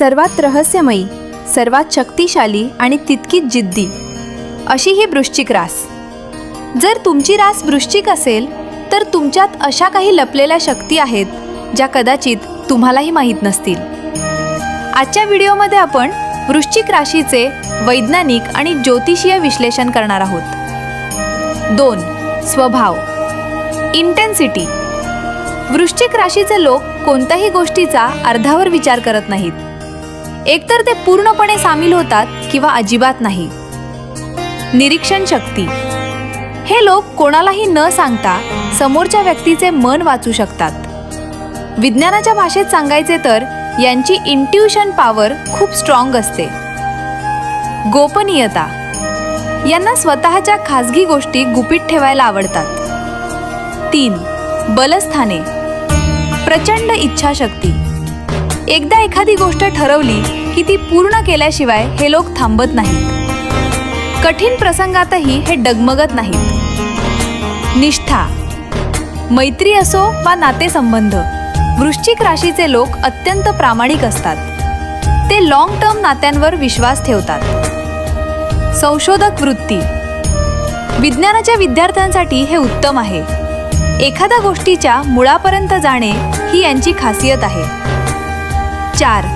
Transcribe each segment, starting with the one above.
सर्वात रहस्यमयी सर्वात शक्तिशाली आणि तितकीच जिद्दी. अशी ही वृश्चिक रास. जर तुमची रास वृश्चिक असेल तर तुमच्यात अशा काही लपलेल्या शक्ती आहेत ज्या कदाचित तुम्हालाही माहीत नसतील. आजच्या व्हिडिओमध्ये आपण वृश्चिक राशीचे वैज्ञानिक आणि ज्योतिषीय विश्लेषण करणार आहोत. दोन स्वभाव. इंटेन्सिटी वृश्चिक राशीचे लोक कोणत्याही गोष्टीचा अर्धावर विचार करत नाहीत. एकतर ते पूर्णपणे सामील होतात किंवा अजिबात नाही. निरीक्षण शक्ती. हे लोक कोणालाही न सांगता समोरच्या व्यक्तीचे मन वाचू शकतात. विज्ञानाच्या भाषेत सांगायचे तर यांची इंट्युशन पॉवर खूप स्ट्रॉंग असते. गोपनीयता. यांना स्वतःच्या खाजगी गोष्टी गुपित ठेवायला आवडतात. तीन. बलस्थाने. प्रचंड इच्छाशक्ती. एकदा एखादी गोष्ट ठरवली की ती पूर्ण केल्याशिवाय हे लोक थांबत नाहीत. कठीण प्रसंगातही हे डगमगत नाहीत. निष्ठा मैत्री असो वा नातेसंबंध वृश्चिक राशीचे लोक अत्यंत प्रामाणिक असतात. ते लॉंग टर्म नात्यांवर विश्वास ठेवतात. संशोधक वृत्ती विज्ञानाच्या विद्यार्थ्यांसाठी हे उत्तम आहे. एखाद्या गोष्टीच्या मुळापर्यंत जाणे ही यांची खासियत आहे. चार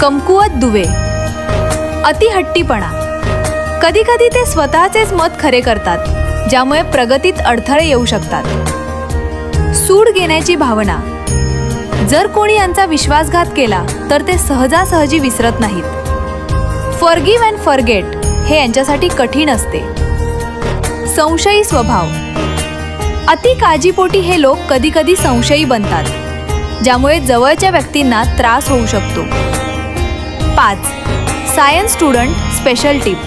कमकुवत दुवे अतिहट्टीपणा. कधी कधी ते स्वतःचेच मत खरे करतात ज्यामुळे प्रगतीत अडथळे येऊ शकतात. सूड घेण्याची भावना. जर कोणी यांचा विश्वासघात केला तर ते सहजासहजी विसरत नाहीत. फॉरगिव्ह अँड फॉरगेट हे यांच्यासाठी कठीण असते. संशयी स्वभाव. अति काळजीपोटी हे लोक कधी कधी संशयी बनतात. ज्यामुळे जवळच्या व्यक्तींना त्रास होऊ शकतो. पाच. सायन्स स्टुडंट स्पेशल टिप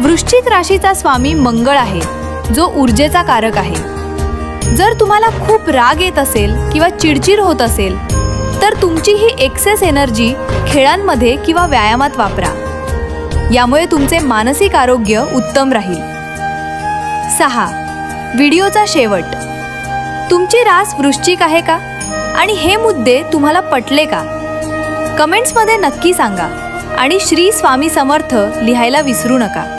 वृश्चिक राशीचा स्वामी मंगळ आहे. जो ऊर्जेचा कारक आहे. जर तुम्हाला खूप राग येत असेल किंवा चिडचिड होत असेल तर तुमची ही एक्सेस एनर्जी खेळांमध्ये किंवा व्यायामात वापरा. यामुळे तुमचे मानसिक आरोग्य उत्तम राहील. सहा. व्हिडिओचा शेवट. तुमची रास वृश्चिक आहे का? आणि हे मुद्दे तुम्हाला पटले का? कमेंट्समध्ये नक्की सांगा आणि श्री स्वामी समर्थ लिहायला विसरू नका.